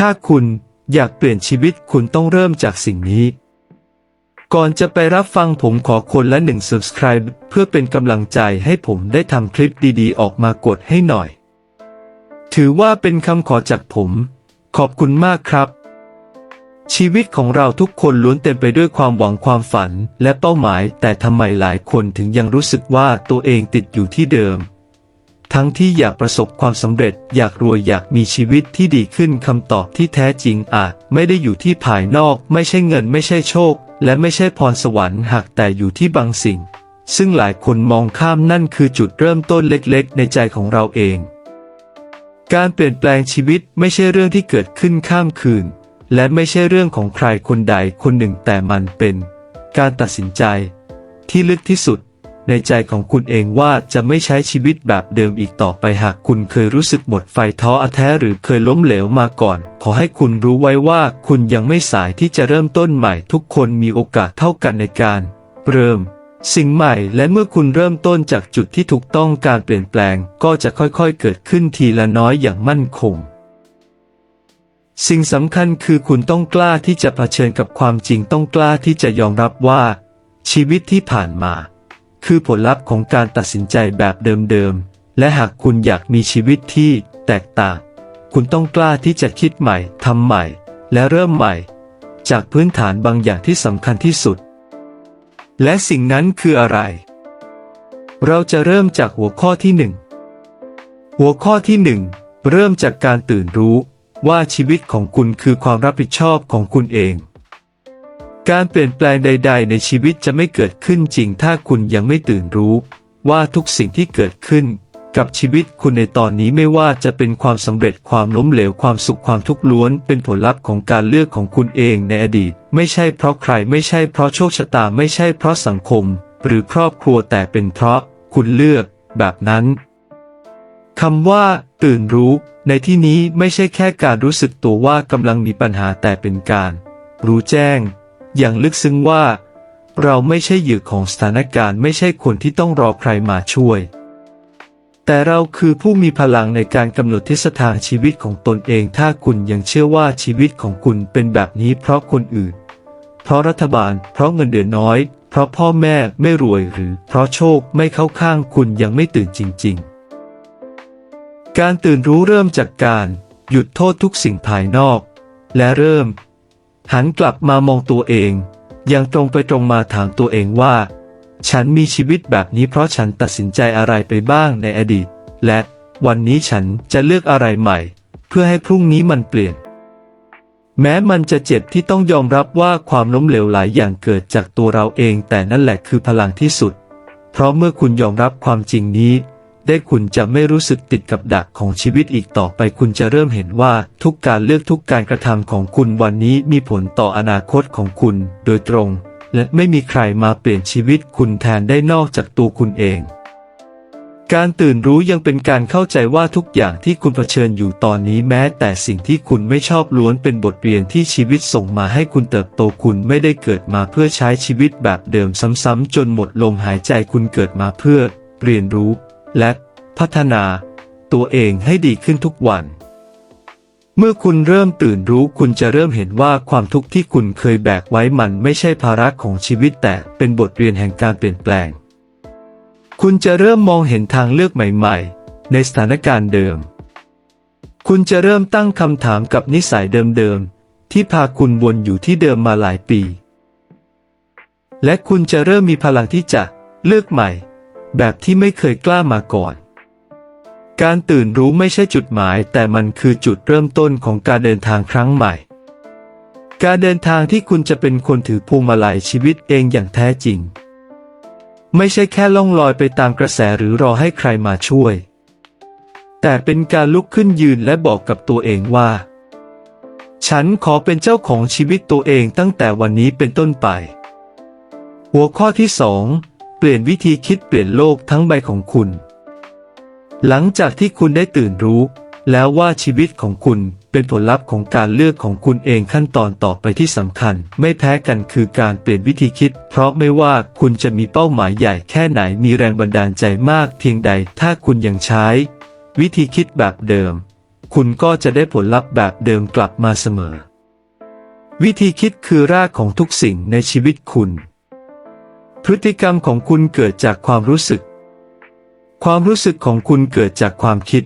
ถ้าคุณอยากเปลี่ยนชีวิตคุณต้องเริ่มจากสิ่งนี้ ก่อนจะไปรับฟังผมขอคนละหนึ่ง subscribe เพื่อเป็นกำลังใจให้ผมได้ทำคลิปดีๆ ออกมากดให้หน่อย ถือว่าเป็นคำขอจากผม ขอบคุณมากครับ ชีวิตของเราทุกคนล้วนเต็มไปด้วยความหวังความฝันและเป้าหมาย แต่ทำไมหลายคนถึงยังรู้สึกว่าตัวเองติดอยู่ที่เดิม ทั้งที่อยากประสบความสำเร็จ อยากรวยอยากมีชีวิตที่ดีขึ้นคำตอบที่แท้จริงอาจไม่ได้อยู่ที่ภายนอก ไม่ใช่เงินไม่ใช่โชค และไม่ใช่พรสวรรค์หากแต่อยู่ที่บางสิ่ง ซึ่งหลายคนมองข้ามนั่นคือจุดเริ่มต้นเล็กๆ ในใจของเราเอง การเปลี่ยนแปลงชีวิตไม่ใช่เรื่องที่เกิดขึ้นข้ามคืน และไม่ใช่เรื่องของใครคนใดคนหนึ่งแต่มันเป็น การตัดสินใจ ที่ลึกที่สุด ในใจของคุณเองว่าจะไม่ใช้ชีวิตแบบเดิมอีกต่อไปหากคุณเคยรู้สึกหมดไฟท้ออแท้หรือเคยล้มเหลวมาก่อน ขอให้คุณรู้ไว้ว่าคุณยังไม่สายที่จะเริ่มต้นใหม่ทุกคนมีโอกาสเท่ากันในการ เริ่ม สิ่งใหม่และเมื่อคุณเริ่มต้นจากจุดที่ถูกต้องการเปลี่ยนแปลง ก็จะค่อยๆ เกิดขึ้นทีละน้อยอย่างมั่นคงสิ่งสำคัญคือคุณต้องกล้าที่จะเผชิญกับความจริงต้องกล้าที่จะยอมรับว่า ชีวิตที่ผ่านมา คือผลลัพธ์ของการตัดสินใจแบบเดิมๆ และหากคุณอยากมีชีวิตที่แตกต่าง คุณต้องกล้าที่จะคิดใหม่ทำใหม่ และเริ่มใหม่ จากพื้นฐานบางอย่างที่สำคัญที่สุด และสิ่งนั้นคืออะไร เราจะเริ่มจากหัวข้อที่หนึ่งหัวข้อที่หนึ่งเริ่มจากการตื่นรู้ว่าชีวิตของคุณคือความรับผิดชอบของคุณเอง การเปลี่ยนแปลงใด ๆ ในชีวิตจะไม่เกิดขึ้นจริง ถ้าคุณยังไม่ตื่นรู้ ว่าทุกสิ่งที่เกิดขึ้น กับชีวิตคุณในตอนนี้ไม่ว่าจะเป็นความสำเร็จความล้มเหลวความสุขความทุกข์ล้วน เป็นผลลัพธ์ของการเลือกของคุณเองในอดีต ไม่ใช่เพราะใครไม่ใช่เพราะโชคชะตาไม่ใช่เพราะสังคม หรือครอบครัวแต่เป็นเพราะคุณเลือก แบบนั้นคำว่า ตื่นรู้ ในที่นี้ไม่ใช่แค่การรู้สึกตัวว่ากำลังมีปัญหาแต่เป็นการ รู้แจ้ง อย่างลึกซึ้งว่า เราไม่ใช่เหยื่อของสถานการณ์ไม่ใช่คนที่ต้องรอใครมาช่วย แต่เราคือผู้มีพลังในการกำหนดทิศทางชีวิตของตนเอง ถ้าคุณยังเชื่อว่าชีวิตของคุณเป็นแบบนี้เพราะคนอื่น เพราะรัฐบาล เพราะเงินเดือนน้อย เพราะพ่อแม่ไม่รวยหรือ เพราะโชคไม่เข้าข้างคุณยังไม่ตื่นจริง ๆ การตื่นรู้เริ่มจากการหยุดโทษทุกสิ่งภายนอก และเริ่ม หันกลับมามองตัวเองอย่างตรงไปตรงมาถามตัวเองว่า ฉันมีชีวิตแบบนี้เพราะฉันตัดสินใจอะไรไปบ้างในอดีต และวันนี้ฉันจะเลือกอะไรใหม่ เพื่อให้พรุ่งนี้มันเปลี่ยน แม้มันจะเจ็บที่ต้องยอมรับว่าความล้มเหลวหลายอย่างเกิดจากตัวเราเอง แต่นั่นแหละคือพลังที่สุด เพราะเมื่อคุณยอมรับความจริงนี้ ได้คุณจะไม่รู้สึกติดกับดักของชีวิตอีกต่อไปคุณจะเริ่มเห็นว่าทุกการเลือกทุกการกระทำของคุณวันนี้มีผลต่ออนาคตของคุณโดยตรง และไม่มีใครมาเปลี่ยนชีวิตคุณแทนได้นอกจากตัวคุณเอง การตื่นรู้ยังเป็นการเข้าใจว่าทุกอย่างที่คุณเผชิญอยู่ตอนนี้แม้แต่สิ่งที่คุณไม่ชอบล้วนเป็นบทเรียนที่ชีวิตส่งมาให้คุณเติบโตคุณไม่ได้เกิดมาเพื่อใช้ชีวิตแบบเดิมซ้ำๆจนหมดลมหายใจคุณเกิดมาเพื่อ เรียนรู้ และพัฒนาตัวเองให้ดีขึ้นทุกวัน เมื่อคุณเริ่มตื่นรู้คุณจะเริ่มเห็นว่าความทุกข์ที่คุณเคยแบกไว้มันไม่ใช่ภาระของชีวิตแต่เป็นบทเรียนแห่งการเปลี่ยนแปลง คุณจะเริ่มมองเห็นทางเลือกใหม่ๆ ในสถานการณ์เดิม คุณจะเริ่มตั้งคำถามกับนิสัยเดิมๆที่พาคุณวนอยู่ที่เดิมมาหลายปี และคุณจะเริ่มมีพลังที่จะเลือกใหม่ แบบที่ไม่เคยกล้ามาก่อน การตื่นรู้ไม่ใช่จุดหมาย แต่มันคือจุดเริ่มต้นของการเดินทางครั้งใหม่ การเดินทางที่คุณจะเป็นคนถือพวงมาลัยชีวิตเองอย่างแท้จริง ไม่ใช่แค่ล่องลอยไปตามกระแสหรือรอให้ใครมาช่วย แต่เป็นการลุกขึ้นยืนและบอกกับตัวเองว่า ฉันขอเป็นเจ้าของชีวิตตัวเองตั้งแต่วันนี้เป็นต้นไป หัวข้อที่สอง เปลี่ยนวิธีคิดเปลี่ยนโลกทั้งใบของคุณ หลังจากที่คุณได้ตื่นรู้ แล้วว่าชีวิตของคุณเป็นผลลัพธ์ของการเลือกของคุณเองขั้นตอนต่อไปที่สำคัญ ไม่แพ้กันคือการเปลี่ยนวิธีคิด เพราะไม่ว่าคุณจะมีเป้าหมายใหญ่แค่ไหนมีแรงบันดาลใจมากเพียงใดถ้าคุณยังใช้ วิธีคิดแบบเดิม คุณก็จะได้ผลลัพธ์แบบเดิมกลับมาเสมอ วิธีคิดคือรากของทุกสิ่งในชีวิตคุณ พฤติกรรมของคุณเกิดจากความรู้สึก ความรู้สึกของคุณเกิดจากความคิด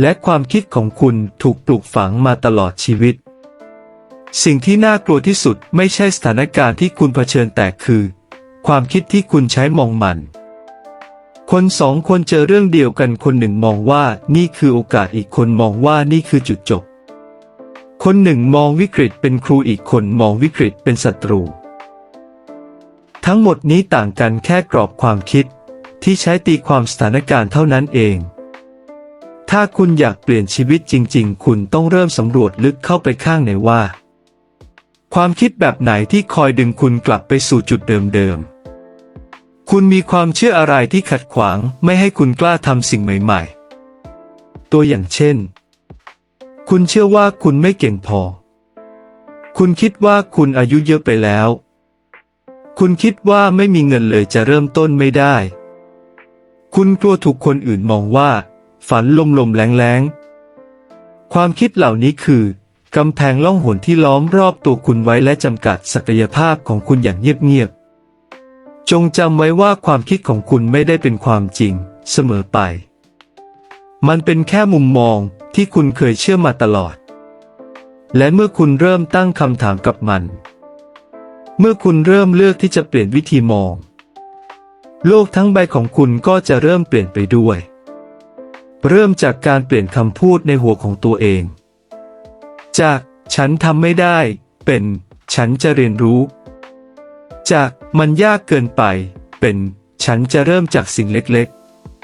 และความคิดของคุณถูกปลูกฝังมาตลอดชีวิต สิ่งที่น่ากลัวที่สุดไม่ใช่สถานการณ์ที่คุณเผชิญแต่คือ ความคิดที่คุณใช้มองมัน คนสองคนเจอเรื่องเดียวกันคนหนึ่งมองว่านี่คือโอกาสอีกคนมองว่านี่คือจุดจบ คนหนึ่งมองวิกฤตเป็นครูอีกคนมองวิกฤตเป็นศัตรู ทั้งหมดนี้ต่างกันแค่กรอบความคิด ที่ใช้ตีความสถานการณ์เท่านั้นเอง ถ้าคุณอยากเปลี่ยนชีวิตจริง ๆ คุณต้องเริ่มสำรวจลึกเข้าไปข้างในว่า ความคิดแบบไหนที่คอยดึงคุณกลับไปสู่จุดเดิมๆ คุณมีความเชื่ออะไรที่ขัดขวางไม่ให้คุณกล้าทำสิ่งใหม่ ๆ ตัวอย่างเช่น คุณเชื่อว่าคุณไม่เก่งพอ คุณคิดว่าคุณอายุเยอะไปแล้ว คุณคิดว่าไม่มีเงินเลยจะเริ่มต้นไม่ได้ คุณกลัวถูกคนอื่นมองว่า ฝันลมลมๆแรงแรงๆความคิดเหล่านี้คือกำแพงล่องหนที่ล้อมรอบตัวคุณไว้และจำกัดศักยภาพของคุณอย่างเงียบๆ จงจำไว้ว่าความคิดของคุณไม่ได้เป็นความจริง เสมอไป มันเป็นแค่มุมมองที่คุณเคยเชื่อมาตลอด และเมื่อคุณเริ่มตั้งคำถามกับมัน เมื่อคุณเริ่มเลือกที่จะเปลี่ยนวิธีมอง โลกทั้งใบของคุณก็จะเริ่มเปลี่ยนไปด้วย เริ่มจากการเปลี่ยนคำพูดในหัวของตัวเอง จากฉันทำไม่ได้ เป็น ฉันจะเรียนรู้ จากมันยากเกินไป เป็น ฉันจะเริ่มจากสิ่งเล็ก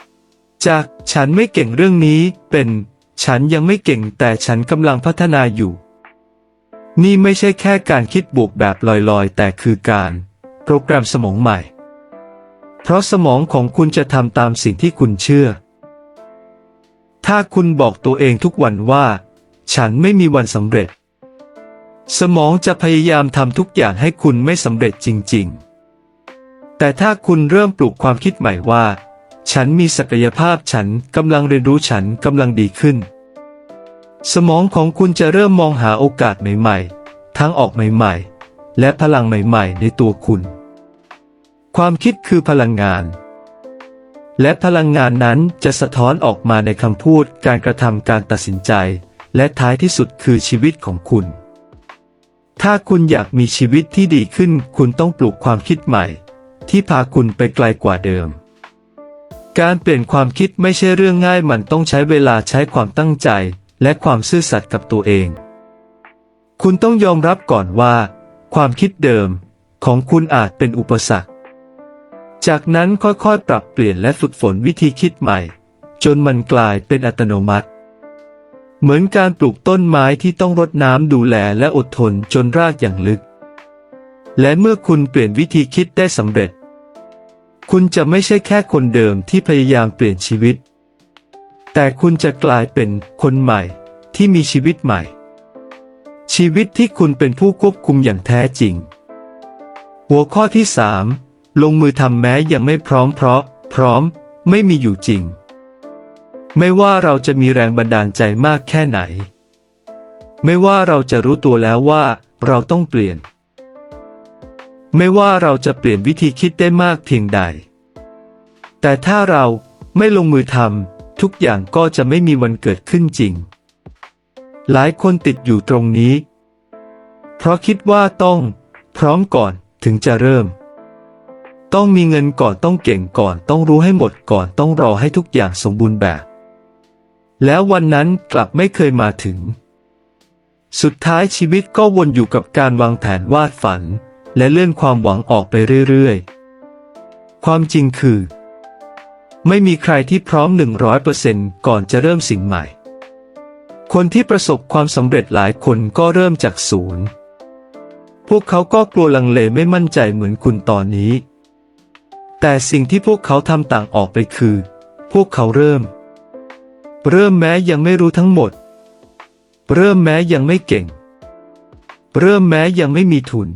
ๆ จากฉันไม่เก่งเรื่องนี้ เป็น ฉันยังไม่เก่งแต่ฉันกำลังพัฒนาอยู่ นี่ไม่ใช่แค่การคิดบวกแบบลอยๆ แต่คือการโปรแกรมสมองใหม่ เพราะสมองของคุณจะทำตามสิ่งที่คุณเชื่อ ถ้าคุณบอกตัวเองทุกวันว่า ฉันไม่มีวันสำเร็จ สมองจะพยายามทำทุกอย่างให้คุณไม่สำเร็จจริง ๆ แต่ถ้าคุณเริ่มปลูกความคิดใหม่ว่า ฉันมีศักยภาพฉันกำลังเรียนรู้ฉันกำลังดีขึ้น สมองของคุณจะเริ่มมองหาโอกาสใหม่ๆทั้งออกใหม่ๆ และพลังใหม่ๆ ในตัวคุณ ความคิดคือพลังงาน และพลังงานนั้นจะสะท้อนออกมาในคำพูด การกระทำการตัดสินใจ และท้ายที่สุดคือชีวิตของคุณ ถ้าคุณอยากมีชีวิตที่ดีขึ้น คุณต้องปลูกความคิดใหม่ ที่พาคุณไปไกลกว่าเดิมการเปลี่ยนความคิดไม่ใช่เรื่องง่ายมันต้องใช้เวลาใช้ความตั้งใจ และความซื่อสัตย์กับตัวเอง คุณต้องยอมรับก่อนว่า ความคิดเดิมของคุณอาจเป็นอุปสรรค จากนั้นค่อยๆ ปรับเปลี่ยนและฝึกฝนวิธีคิดใหม่ จนมันกลายเป็นอัตโนมัติ เหมือนการปลูกต้นไม้ที่ต้องรดน้ำดูแลและอดทนจนรากอย่างลึก และเมื่อคุณเปลี่ยนวิธีคิดได้สำเร็จ คุณจะไม่ใช่แค่คนเดิมที่พยายามเปลี่ยนชีวิต แต่คุณจะกลายเป็นคนใหม่ที่มีชีวิตใหม่ ชีวิตที่คุณเป็นผู้ควบคุมอย่างแท้จริง หัวข้อที่ 3 ลงมือทำแม้ยังไม่พร้อมเพราะ พร้อมไม่มีอยู่จริง ไม่ว่าเราจะมีแรงบันดาลใจมากแค่ไหน ไม่ว่าเราจะรู้ตัวแล้วว่าเราต้องเปลี่ยน ไม่ว่าเราจะเปลี่ยนวิธีคิดได้มากเพียงใด แต่ถ้าเราไม่ลงมือทำ ทุกอย่างก็จะไม่มีวันเกิดขึ้นจริง หลายคนติดอยู่ตรงนี้ เพราะคิดว่าต้อง พร้อมก่อนถึงจะเริ่ม ต้องมีเงินก่อนต้องเก่งก่อนต้องรู้ให้หมดก่อนต้องรอให้ทุกอย่างสมบูรณ์แบบ แล้ววันนั้นกลับไม่เคยมาถึง สุดท้ายชีวิตก็วนอยู่กับการวางแผนวาดฝัน และเลื่อนความหวังออกไปเรื่อยๆ ความจริงคือ ไม่มีใครที่พร้อม 100%ก่อนจะเริ่มสิ่งใหม่ คนที่ประสบความสำเร็จหลายคนก็เริ่มจากศูนย์ พวกเขาก็กลัวลังเลไม่มั่นใจเหมือนคุณตอนนี้ แต่สิ่งที่พวกเขาทำต่างออกไปคือ พวกเขาเริ่ม เริ่มแม้ยังไม่รู้ทั้งหมด เริ่มแม้ยังไม่เก่ง เริ่มแม้ยังไม่มีทุน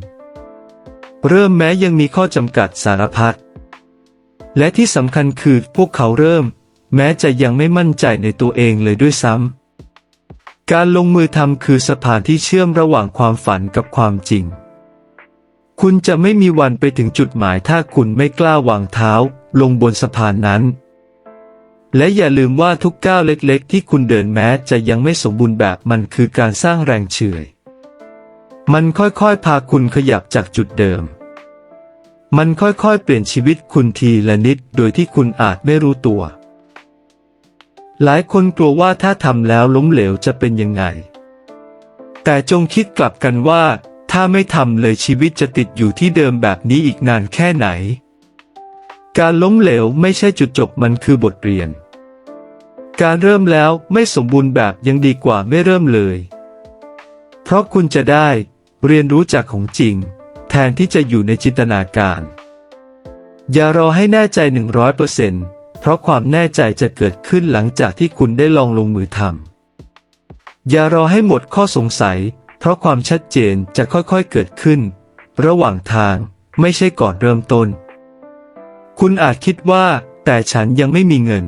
เริ่มแม้ยังมีข้อจำกัดสารพัด และที่สำคัญคือพวกเขาเริ่ม แม้จะยังไม่มั่นใจในตัวเองเลยด้วยซ้ำ การลงมือทำคือสะพานที่เชื่อมระหว่างความฝันกับความจริง คุณจะไม่มีวันไปถึงจุดหมายถ้าคุณไม่กล้าวางเท้า ลงบนสะพานนั้น และอย่าลืมว่าทุกก้าวเล็กๆ ที่คุณเดินแม้จะยังไม่สมบูรณ์แบบมันคือการสร้างแรงเฉื่อย มันค่อยๆ พาคุณขยับจากจุดเดิม มันค่อยๆ เปลี่ยนชีวิตคุณทีละนิดโดยที่คุณอาจไม่รู้ตัว หลายคนกลัวว่าถ้าทำแล้วล้มเหลวจะเป็นยังไง แต่จงคิดกลับกันว่า ถ้าไม่ทำเลยชีวิตจะติดอยู่ที่เดิมแบบนี้อีกนานแค่ไหน การล้มเหลวไม่ใช่จุดจบมันคือบทเรียน การเริ่มแล้วไม่สมบูรณ์แบบยังดีกว่าไม่เริ่มเลย เพราะคุณจะได้เรียนรู้จากของจริง แทนที่จะอยู่ในจินตนาการ อย่ารอให้แน่ใจ 100%เพราะความแน่ใจจะเกิดขึ้นหลังจากที่คุณได้ลองลงมือทำอย่ารอให้หมดข้อสงสัย เพราะความชัดเจนจะค่อยๆเกิดขึ้น ระหว่างทางไม่ใช่ก่อนเริ่มต้น คุณอาจคิดว่าแต่ฉันยังไม่มีเงิน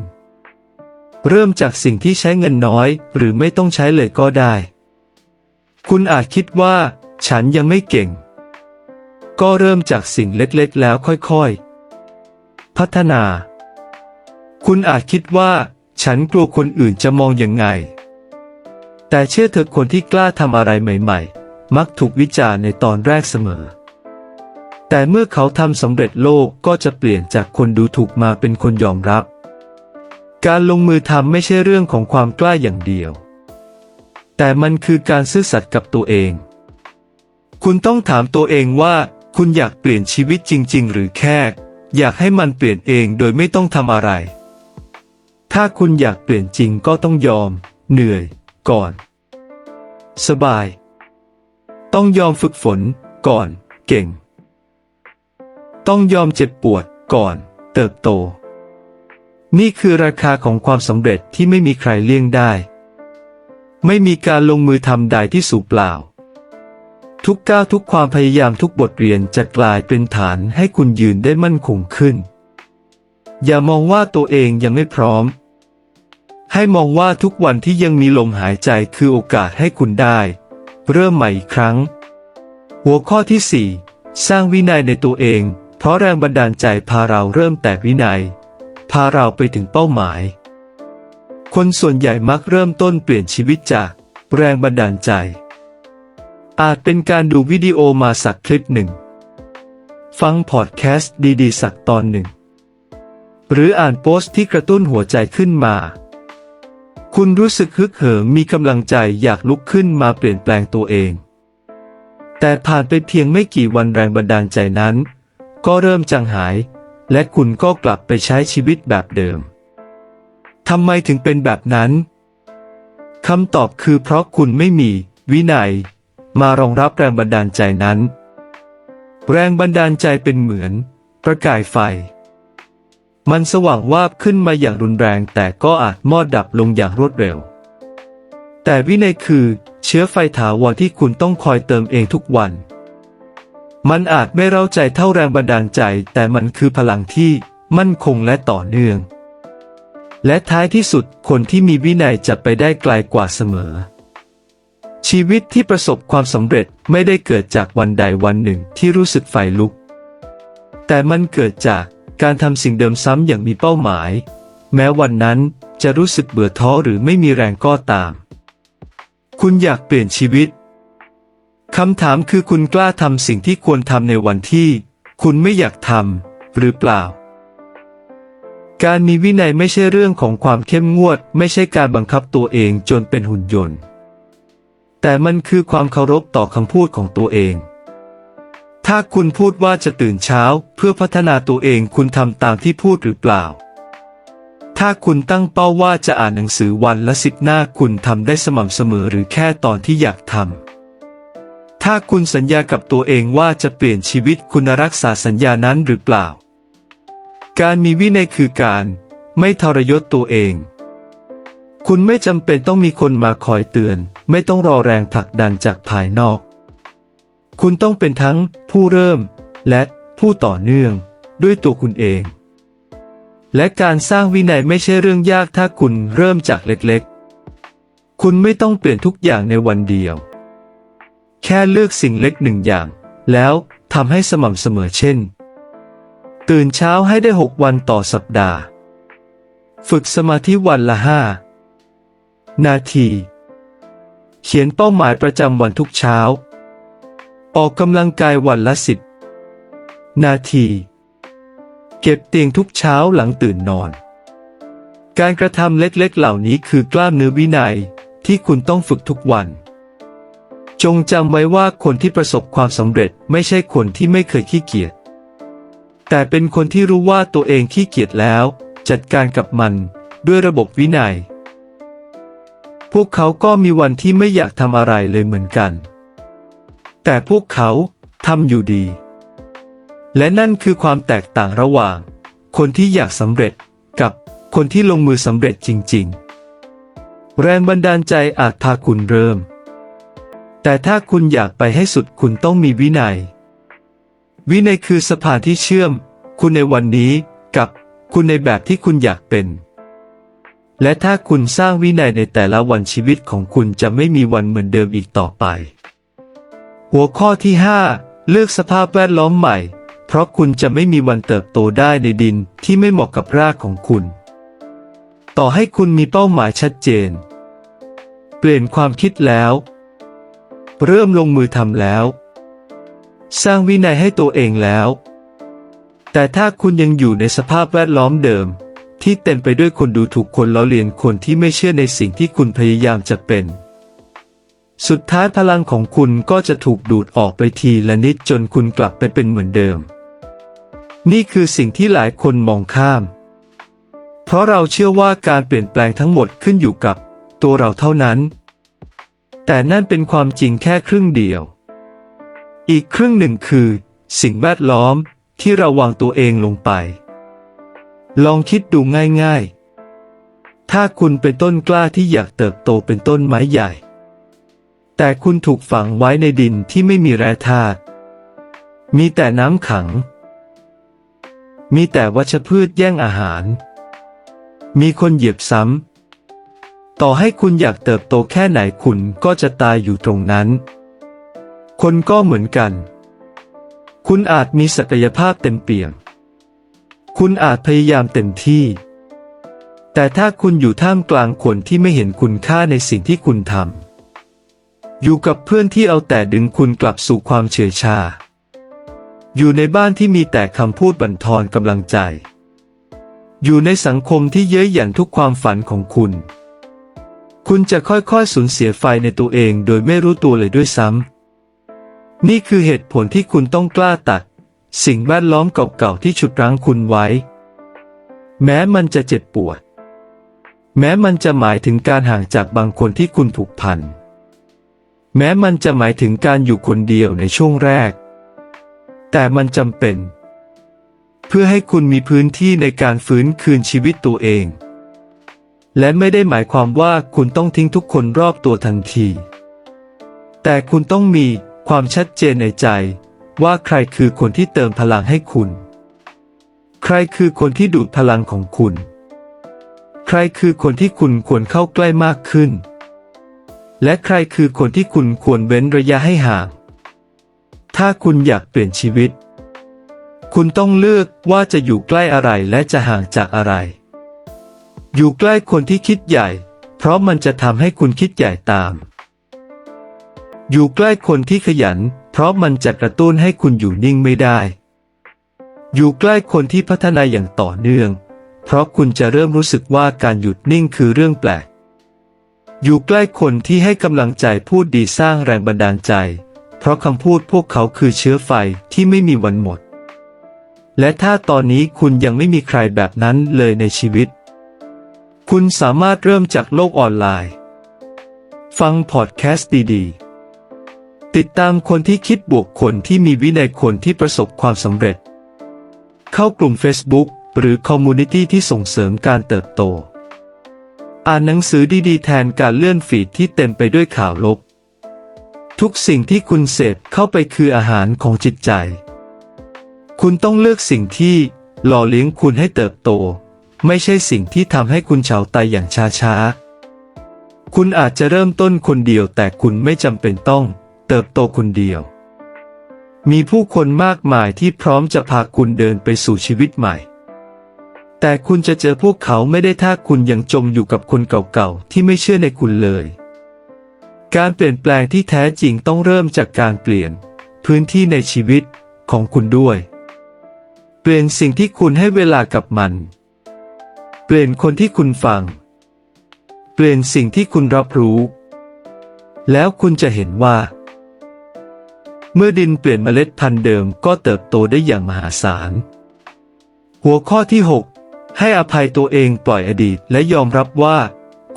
เริ่มจากสิ่งที่ใช้เงินน้อย หรือไม่ต้องใช้เลยก็ได้ คุณอาจคิดว่า ฉันยังไม่เก่ง ก็เริ่มจากสิ่งเล็กๆ แล้วค่อยๆ พัฒนา คุณอาจคิดว่า ฉันกลัวคนอื่นจะมองยังไง แต่เชื่อเถอะคนที่กล้าทำอะไรใหม่ ๆ มักถูกวิจารณ์ในตอนแรกเสมอ แต่เมื่อเขาทำสำเร็จโลกก็จะเปลี่ยนจากคนดูถูกมาเป็นคนยอมรับ การลงมือทำไม่ใช่เรื่องของความกล้าอย่างเดียว แต่มันคือการซื่อสัตย์กับตัวเองคุณต้องถามตัวเองว่า คุณอยากเปลี่ยนชีวิตจริง ๆ หรือแค่ อยากให้มันเปลี่ยนเองโดยไม่ต้องทำอะไร ถ้าคุณอยากเปลี่ยนจริงก็ต้องยอม เหนื่อย ก่อน สบาย ต้องยอมฝึกฝน ก่อน เก่ง ต้องยอมเจ็บปวด ก่อน เติบโต นี่คือราคาของความสำเร็จที่ไม่มีใครเลี่ยงได้ ไม่มีการลงมือทำใดที่สูญเปล่า ทุกก้าวทุกความพยายามทุกบทเรียนจะกลายเป็นฐานให้คุณยืนได้มั่นคงขึ้น อย่ามองว่าตัวเองยังไม่พร้อม ให้มองว่าทุกวันที่ยังมีลมหายใจคือโอกาสให้คุณได้ เริ่มใหม่อีกครั้ง หัวข้อที่ 4 สร้างวินัยในตัวเอง เพราะแรงบันดาลใจพาเราเริ่มแต่วินัย พาเราไปถึงเป้าหมาย คนส่วนใหญ่มักเริ่มต้นเปลี่ยนชีวิตจากแรงบันดาลใจ อาจเป็นการดูวิดีโอมาสักคลิปหนึ่ง ฟังพอดแคสต์ดีๆ สักตอนหนึ่ง หรืออ่านโพสต์ที่กระตุ้นหัวใจขึ้นมา คุณรู้สึกฮึกเหิมมีกำลังใจอยากลุกขึ้นมาเปลี่ยนแปลงตัวเอง แต่ผ่านไปเพียงไม่กี่วันแรงบันดาลใจนั้น ก็เริ่มจางหาย และคุณก็กลับไปใช้ชีวิตแบบเดิมทำไมถึงเป็นแบบนั้นคำตอบคือเพราะคุณไม่มี วินัย มารองรับแรงบันดาลใจนั้น แรงบันดาลใจเป็นเหมือน ประกายไฟ มันสว่างวาบขึ้นมาอย่างรุนแรงแต่ก็อาจมอดดับลงอย่างรวดเร็ว แต่วินัยคือเชื้อไฟถาวรที่คุณต้องคอยเติมเองทุกวัน มันอาจไม่เร้าใจเท่าแรงบันดาลใจ แต่มันคือพลังที่มั่นคงและต่อเนื่อง และท้ายที่สุดคนที่มีวินัยจะไปได้ไกลกว่าเสมอ ชีวิตที่ประสบความสำเร็จไม่ได้เกิดจากวันใดวันหนึ่งที่รู้สึกไฟลุก แต่มันเกิดจากการทำสิ่งเดิมซ้ำอย่างมีเป้าหมาย แม้วันนั้นจะรู้สึกเบื่อท้อหรือไม่มีแรงก็ตาม คุณอยากเปลี่ยนชีวิตคำถามคือคุณกล้าทำสิ่งที่ควรทำในวันที่ คุณไม่อยากทำหรือเปล่า การมีวินัยไม่ใช่เรื่องของความเข้มงวด ไม่ใช่การบังคับตัวเองจนเป็นหุ่นยนต์ แต่มันคือความเคารพต่อคำพูดของตัวเอง ถ้าคุณพูดว่าจะตื่นเช้าเพื่อพัฒนาตัวเองคุณทำตามที่พูดหรือเปล่า ถ้าคุณตั้งเป้าว่าจะอ่านหนังสือวันละสิบหน้าคุณทำได้สม่ำเสมอหรือแค่ตอนที่อยากทำ ถ้าคุณสัญญากับตัวเองว่าจะเปลี่ยนชีวิตคุณรักษาสัญญานั้นหรือเปล่า การมีวินัยคือการ ไม่ทรยศตัวเอง คุณไม่จำเป็นต้องมีคนมาคอยเตือน ไม่ต้องรอแรงผลักดันจากภายนอก คุณต้องเป็นทั้งผู้เริ่ม และผู้ต่อเนื่องด้วยตัวคุณเอง และการสร้างวินัยไม่ใช่เรื่องยากถ้าคุณเริ่มจากเล็กๆ คุณไม่ต้องเปลี่ยนทุกอย่างในวันเดียว แค่เลือกสิ่งเล็กหนึ่งอย่าง แล้วทำให้สม่ำเสมอเช่น ตื่นเช้าให้ได้ 6 วันต่อสัปดาห์ ฝึกสมาธิวันละห้า นาที เขียนเป้าหมายประจำวันทุกเช้า ออกกำลังกายวันละสิบนาที เก็บเตียงทุกเช้าหลังตื่นนอน การกระทำเล็กๆเหล่านี้คือกล้ามเนื้อวินัยที่คุณต้องฝึกทุกวัน จงจำไว้ว่าคนที่ประสบความสำเร็จไม่ใช่คนที่ไม่เคยขี้เกียจ แต่เป็นคนที่รู้ว่าตัวเองขี้เกียจแล้ว จัดการกับมันด้วยระบบวินัย พวกเขาก็มีวันที่ไม่อยากทำอะไรเลยเหมือนกัน แต่พวกเขาทำอยู่ดี และนั่นคือความแตกต่างระหว่าง คนที่อยากสำเร็จกับคนที่ลงมือสำเร็จจริง ๆ แรงบันดาลใจอาจพาคุณเริ่ม แต่ถ้าคุณอยากไปให้สุดคุณต้องมีวินัย วินัยคือสะพานที่เชื่อม คุณในวันนี้กับคุณในแบบที่คุณอยากเป็น และถ้าคุณสร้างวินัยในแต่ละวันชีวิตของคุณจะไม่มีวันเหมือนเดิมอีกต่อไป หัวข้อที่ 5 เลือกสภาพแวดล้อมใหม่ เพราะคุณจะไม่มีวันเติบโตได้ในดินที่ไม่เหมาะกับรากของคุณ ต่อให้คุณมีเป้าหมายชัดเจน เปลี่ยนความคิดแล้ว เริ่มลงมือทำแล้ว สร้างวินัยให้ตัวเองแล้ว แต่ถ้าคุณยังอยู่ในสภาพแวดล้อมเดิม ที่เต็มไปด้วยคนดูถูกคนล้อเลียนคนที่ไม่เชื่อในสิ่งที่คุณพยายามจะเป็น สุดท้ายพลังของคุณก็จะถูกดูดออกไปทีละนิดจนคุณกลับไปเป็นเหมือนเดิม นี่คือสิ่งที่หลายคนมองข้าม เพราะเราเชื่อว่าการเปลี่ยนแปลงทั้งหมดขึ้นอยู่กับตัวเราเท่านั้น แต่นั่นเป็นความจริงแค่ครึ่งเดียว อีกครึ่งหนึ่งคือ สิ่งแวดล้อมที่เราวางตัวเองลงไป ลองคิดดูง่ายๆ ถ้าคุณเป็นต้นกล้าที่อยากเติบโตเป็นต้นไม้ใหญ่ แต่คุณถูกฝังไว้ในดินที่ไม่มีแร่ธาตุ มีแต่น้ำขัง มีแต่วัชพืชแย่งอาหาร มีคนเหยียบซ้ำ ต่อให้คุณอยากเติบโตแค่ไหนคุณก็จะตายอยู่ตรงนั้น คนก็เหมือนกัน คุณอาจมีศักยภาพเต็มเปี่ยม คุณอาจพยายามเต็มที่ แต่ถ้าคุณอยู่ท่ามกลางคนที่ไม่เห็นคุณค่าในสิ่งที่คุณทำ อยู่กับเพื่อนที่เอาแต่ดึงคุณกลับสู่ความเฉยชา อยู่ในบ้านที่มีแต่คำพูดบั่นทอนกำลังใจ อยู่ในสังคมที่เย้ยหยันทุกความฝันของคุณ คุณจะค่อยๆสูญเสียไฟในตัวเองโดยไม่รู้ตัวเลยด้วยซ้ำนี่คือเหตุผลที่คุณต้องกล้าตัด สิ่งแวดล้อมเก่าๆที่ฉุดรั้งคุณไว้ แม้มันจะเจ็บปวด แม้มันจะหมายถึงการห่างจากบางคนที่คุณผูกพัน แม้มันจะหมายถึงการอยู่คนเดียวในช่วงแรก แต่มันจำเป็น เพื่อให้คุณมีพื้นที่ในการฟื้นคืนชีวิตตัวเอง และไม่ได้หมายความว่าคุณต้องทิ้งทุกคนรอบตัวทันที แต่คุณต้องมีความชัดเจนในใจ ว่าใครคือคนที่เติมพลังให้คุณ ใครคือคนที่ดูดพลังของคุณ ใครคือคนที่คุณควรเข้าใกล้มากขึ้น และใครคือคนที่คุณควรเว้นระยะให้ห่าง ถ้าคุณอยากเปลี่ยนชีวิต คุณต้องเลือกว่าจะอยู่ใกล้อะไรและจะห่างจากอะไร อยู่ใกล้คนที่คิดใหญ่ เพราะมันจะทำให้คุณคิดใหญ่ตาม อยู่ใกล้คนที่ขยัน เพราะมันจะกระตุ้นให้คุณอยู่นิ่งไม่ได้ อยู่ใกล้คนที่พัฒนาอย่างต่อเนื่อง เพราะคุณจะเริ่มรู้สึกว่าการหยุดนิ่งคือเรื่องแปลก อยู่ใกล้คนที่ให้กำลังใจพูดดีสร้างแรงบันดาลใจ เพราะคำพูดพวกเขาคือเชื้อไฟที่ไม่มีวันหมด และถ้าตอนนี้คุณยังไม่มีใครแบบนั้นเลยในชีวิต คุณสามารถเริ่มจากโลกออนไลน์ ฟังพอดแคสต์ดีๆ ติดตามคนที่คิดบวกคนที่มีวินัยคนที่ประสบความสำเร็จ เข้ากลุ่ม Facebook หรือคอมมูนิตี้ที่ส่งเสริมการเติบโต อ่านหนังสือดีๆ แทนการเลื่อนฟีดที่เต็มไปด้วยข่าวลบ ทุกสิ่งที่คุณเสพเข้าไปคืออาหารของจิตใจ คุณต้องเลือกสิ่งที่หล่อเลี้ยงคุณให้เติบโต ไม่ใช่สิ่งที่ทำให้คุณเฉาตายอย่างช้าๆ คุณอาจจะเริ่มต้นคนเดียวแต่คุณไม่จำเป็นต้อง เติบโตคนเดียว มีผู้คนมากมายที่พร้อมจะพาคุณเดินไปสู่ชีวิตใหม่ แต่คุณจะเจอพวกเขาไม่ได้ถ้าคุณยังจมอยู่กับคนเก่าๆที่ไม่เชื่อในคุณเลย การเปลี่ยนแปลงที่แท้จริงต้องเริ่มจากการเปลี่ยน พื้นที่ในชีวิตของคุณด้วย เปลี่ยนสิ่งที่คุณให้เวลากับมัน เปลี่ยนคนที่คุณฟัง เปลี่ยนสิ่งที่คุณรับรู้ แล้วคุณจะเห็นว่า เมื่อดินเปลี่ยนเมล็ดพันธุ์เดิมก็เติบโตได้อย่างมหาศาล หัวข้อที่ 6 ให้อภัยตัวเองปล่อยอดีตและยอมรับว่า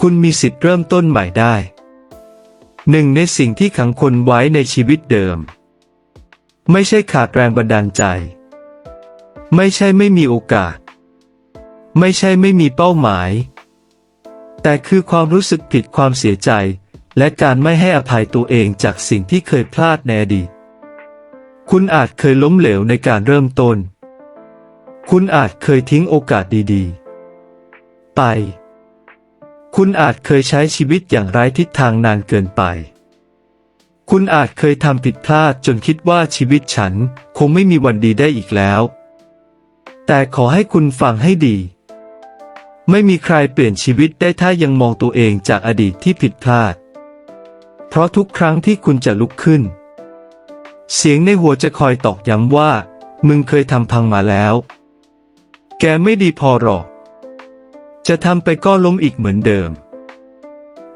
คุณมีสิทธิ์เริ่มต้นใหม่ได้ หนึ่งในสิ่งที่ขังคนไว้ในชีวิตเดิม ไม่ใช่ขาดแรงบันดาลใจ ไม่ใช่ไม่มีโอกาส ไม่ใช่ไม่มีเป้าหมาย แต่คือความรู้สึกผิดความเสียใจ และการไม่ให้อภัยตัวเองจากสิ่งที่เคยพลาดในอดีต คุณอาจเคยล้มเหลวในการเริ่มต้น คุณอาจเคยทิ้งโอกาสดีๆ ไป คุณอาจเคยใช้ชีวิตอย่างไร้ทิศทางนานเกินไป คุณอาจเคยทำผิดพลาดจนคิดว่าชีวิตฉันคงไม่มีวันดีได้อีกแล้ว แต่ขอให้คุณฟังให้ดี ไม่มีใครเปลี่ยนชีวิตได้ถ้ายังมองตัวเองจากอดีตที่ผิดพลาด เพราะทุกครั้งที่คุณจะลุกขึ้น เสียงในหัวจะคอยตอกย้ำว่า มึงเคยทำพังมาแล้ว แกไม่ดีพอหรอก จะทำไปก็ล้มอีกเหมือนเดิม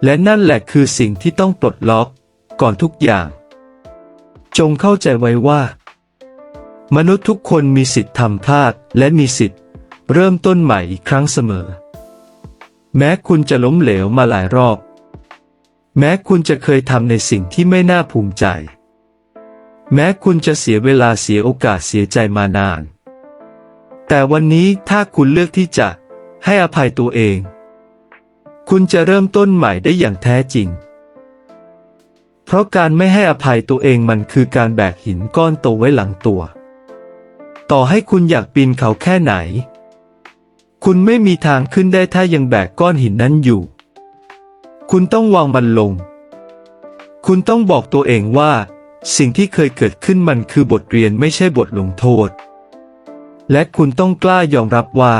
และนั่นแหละคือสิ่งที่ต้องปลดล็อก ก่อนทุกอย่าง จงเข้าใจไว้ว่า มนุษย์ทุกคนมีสิทธิ์ทำพลาดและมีสิทธิ์ เริ่มต้นใหม่อีกครั้งเสมอ แม้คุณจะล้มเหลวมาหลายรอบ แม้คุณจะเคยทำในสิ่งที่ไม่น่าภูมิใจ แม้คุณจะเสียเวลาเสียโอกาสเสียใจมานาน แต่วันนี้ถ้าคุณเลือกที่จะให้อภัยตัวเอง คุณจะเริ่มต้นใหม่ได้อย่างแท้จริง เพราะการไม่ให้อภัยตัวเองมันคือการแบกหินก้อนโตไว้หลังตัว ต่อให้คุณอยากปีนเขาแค่ไหน คุณไม่มีทางขึ้นได้ถ้ายังแบกก้อนหินนั้นอยู่ คุณต้องวางมันลง คุณต้องบอกตัวเองว่า สิ่งที่เคยเกิดขึ้นมันคือบทเรียนไม่ใช่บทลงโทษ และคุณต้องกล้ายอมรับว่า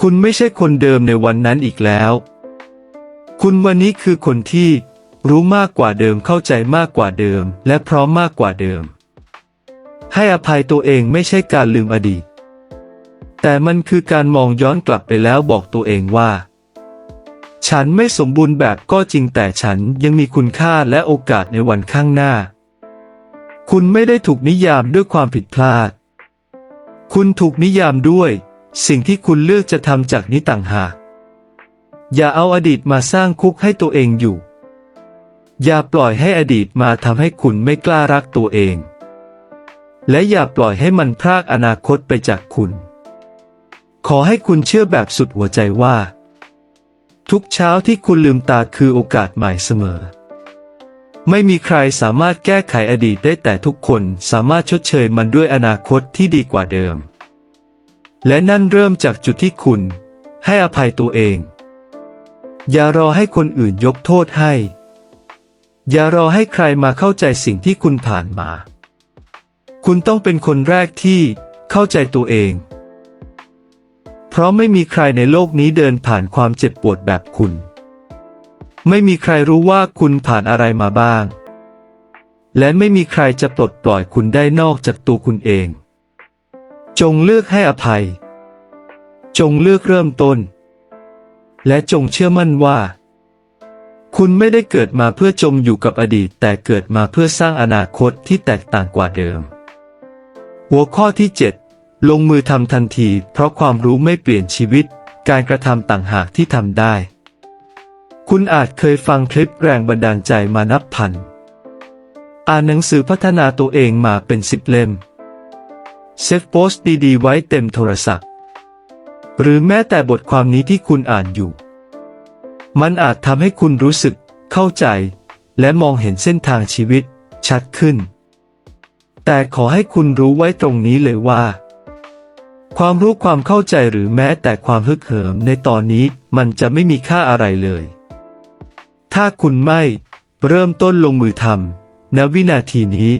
คุณไม่ใช่คนเดิมในวันนั้นอีกแล้ว คุณวันนี้คือคนที่รู้มากกว่าเดิมเข้าใจมากกว่าเดิม และพร้อมมากกว่าเดิม ให้อภัยตัวเองไม่ใช่การลืมอดีต แต่มันคือการมองย้อนกลับไปแล้วบอกตัวเองว่า ฉันไม่สมบูรณ์แบบก็จริงแต่ฉันยังมีคุณค่าและโอกาสในวันข้างหน้า คุณไม่ได้ถูกนิยามด้วยความผิดพลาด คุณถูกนิยามด้วย สิ่งที่คุณเลือกจะทำจากนี้ต่างหาก อย่าเอาอดีตมาสร้างคุกให้ตัวเองอยู่ อย่าปล่อยให้อดีตมาทำให้คุณไม่กล้ารักตัวเอง และอย่าปล่อยให้มันพรากอนาคตไปจากคุณ ขอให้คุณเชื่อแบบสุดหัวใจว่า ทุกเช้าที่คุณลืมตาคือโอกาสใหม่เสมอ ไม่มีใครสามารถแก้ไขอดีตได้แต่ทุกคนสามารถชดเชยมันด้วยอนาคตที่ดีกว่าเดิม และนั่นเริ่มจากจุดที่คุณ ให้อภัยตัวเอง อย่ารอให้คนอื่นยกโทษให้ อย่ารอให้ใครมาเข้าใจสิ่งที่คุณผ่านมา คุณต้องเป็นคนแรกที่เข้าใจตัวเอง เพราะไม่มีใครในโลกนี้เดินผ่านความเจ็บปวดแบบคุณ ไม่มีใครรู้ว่าคุณผ่านอะไรมาบ้าง และไม่มีใครจะปลดปล่อยคุณได้นอกจากตัวคุณเอง จงเลือกให้อภัย จงเลือกเริ่มต้น และจงเชื่อมั่นว่า คุณไม่ได้เกิดมาเพื่อจมอยู่กับอดีต แต่เกิดมาเพื่อสร้างอนาคตที่แตกต่างกว่าเดิม หัวข้อที่ 7 ลงมือทำทันที เพราะความรู้ไม่เปลี่ยนชีวิต การกระทำต่างหากที่ทำได้ คุณอาจเคยฟังคลิปแรงบันดาลใจมานับพัน อ่านหนังสือพัฒนาตัวเองมาเป็นสิบเล่ม เซฟโพสต์ดีๆ ไว้เต็มโทรศัพท์ หรือแม้แต่บทความนี้ที่คุณอ่านอยู่ มันอาจทำให้คุณรู้สึก เข้าใจ และมองเห็นเส้นทางชีวิต ชัดขึ้น แต่ขอให้คุณรู้ไว้ตรงนี้เลยว่า ความรู้ความเข้าใจหรือแม้แต่ความฮึกเหิมในตอนนี้มันจะไม่มีค่าอะไรเลย ถ้าคุณไม่เริ่มต้นลงมือทำณวินาทีนี้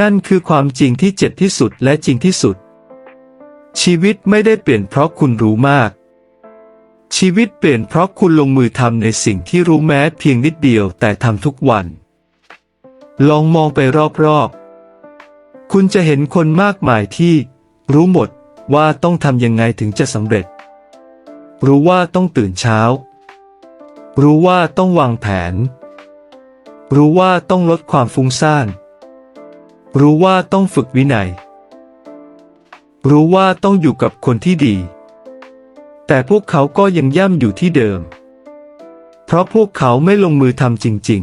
นั่นคือความจริงที่เจ็บที่สุดและจริงที่สุด ชีวิตไม่ได้เปลี่ยนเพราะคุณรู้มาก ชีวิตเปลี่ยนเพราะคุณลงมือทำในสิ่งที่รู้แม้เพียงนิดเดียวแต่ทำทุกวัน ลองมองไปรอบๆ คุณจะเห็นคนมากมายที่ รู้หมดว่าต้องทำยังไงถึงจะสำเร็จ รู้ว่าต้องตื่นเช้า รู้ว่าต้องวางแผน รู้ว่าต้องลดความฟุ้งซ่าน รู้ว่าต้องฝึกวินัย รู้ว่าต้องอยู่กับคนที่ดี แต่พวกเขาก็ยังย่ำอยู่ที่เดิม เพราะพวกเขาไม่ลงมือทำจริง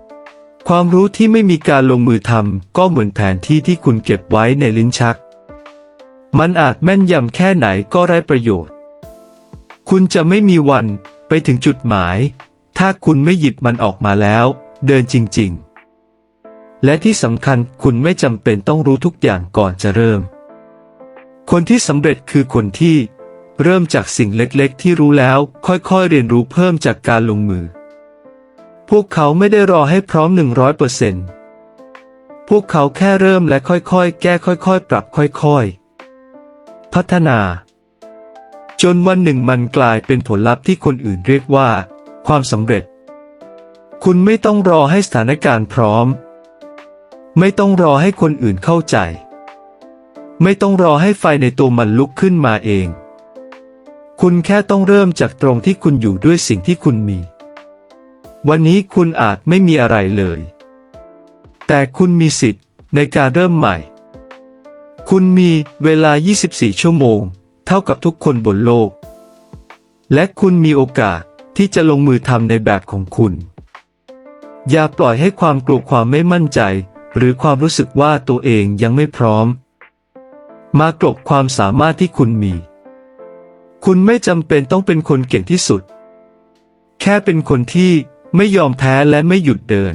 ๆความรู้ที่ไม่มีการลงมือทำก็เหมือนแผนที่ที่คุณเก็บไว้ในลิ้นชัก มันอาจแม่นยำแค่ไหนก็ไร้ประโยชน์ คุณจะไม่มีวันไปถึงจุดหมาย ถ้าคุณไม่หยิบมันออกมาแล้ว เดินจริง ๆ และที่สำคัญคุณไม่จำเป็นต้องรู้ทุกอย่างก่อนจะเริ่ม คนที่สำเร็จคือคนที่ เริ่มจากสิ่งเล็กๆ ที่รู้แล้วค่อยๆ เรียนรู้เพิ่มจากการลงมือ พวกเขาไม่ได้รอให้พร้อม 100%พวกเขาแค่เริ่มและค่อยๆ แก้ค่อยๆ ปรับค่อยๆ พัฒนา จนวันหนึ่งมันกลายเป็นผลลัพธ์ที่คนอื่นเรียกว่า ความสำเร็จ คุณไม่ต้องรอให้สถานการณ์พร้อม ไม่ต้องรอให้คนอื่นเข้าใจ ไม่ต้องรอให้ไฟในตัวมันลุกขึ้นมาเอง คุณแค่ต้องเริ่มจากตรงที่คุณอยู่ด้วยสิ่งที่คุณมี วันนี้คุณอาจไม่มีอะไรเลย แต่คุณมีสิทธิ์ในการเริ่มใหม่ คุณมีเวลา 24 ชั่วโมง เท่ากับทุกคนบนโลก และคุณมีโอกาสที่จะลงมือทำในแบบของคุณ อย่าปล่อยให้ความกลัวความไม่มั่นใจ หรือความรู้สึกว่าตัวเองยังไม่พร้อม มากลบความสามารถที่คุณมี คุณไม่จำเป็นต้องเป็นคนเก่งที่สุด แค่เป็นคนที่ไม่ยอมแพ้และไม่หยุดเดิน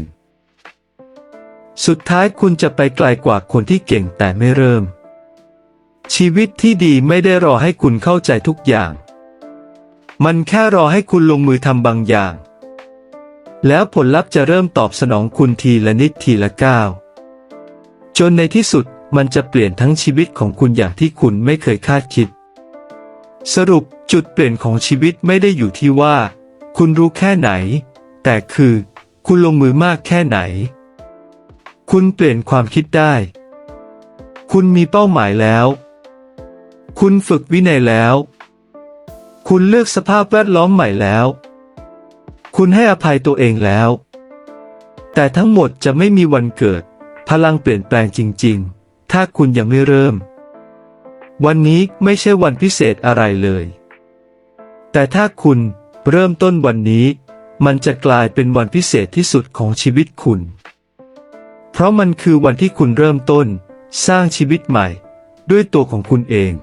สุดท้ายคุณจะไปไกลกว่าคนที่เก่งแต่ไม่เริ่ม ชีวิตที่ดีไม่ได้รอให้คุณเข้าใจทุกอย่าง มันแค่รอให้คุณลงมือทำบางอย่าง แล้วผลลัพธ์จะเริ่มตอบสนองคุณทีละนิดทีละก้าว จนในที่สุดมันจะเปลี่ยนทั้งชีวิตของคุณอย่างที่คุณไม่เคยคาดคิด สรุปจุดเปลี่ยนของชีวิตไม่ได้อยู่ที่ว่า คุณรู้แค่ไหน แต่คือ คุณลงมือมากแค่ไหน คุณเปลี่ยนความคิดได้ คุณมีเป้าหมายแล้ว คุณฝึกวินัยแล้ว คุณเลือกสภาพแวดล้อมใหม่แล้ว คุณให้อภัยตัวเองแล้ว แต่ทั้งหมดจะไม่มีวันเกิด พลังเปลี่ยนแปลงจริง ๆ ถ้าคุณยังไม่เริ่ม วันนี้ไม่ใช่วันพิเศษอะไรเลย แต่ถ้าคุณเริ่มต้นวันนี้ มันจะกลายเป็นวันพิเศษที่สุดของชีวิตคุณ เพราะมันคือวันที่คุณเริ่มต้น สร้างชีวิตใหม่ ด้วยตัวของคุณเอง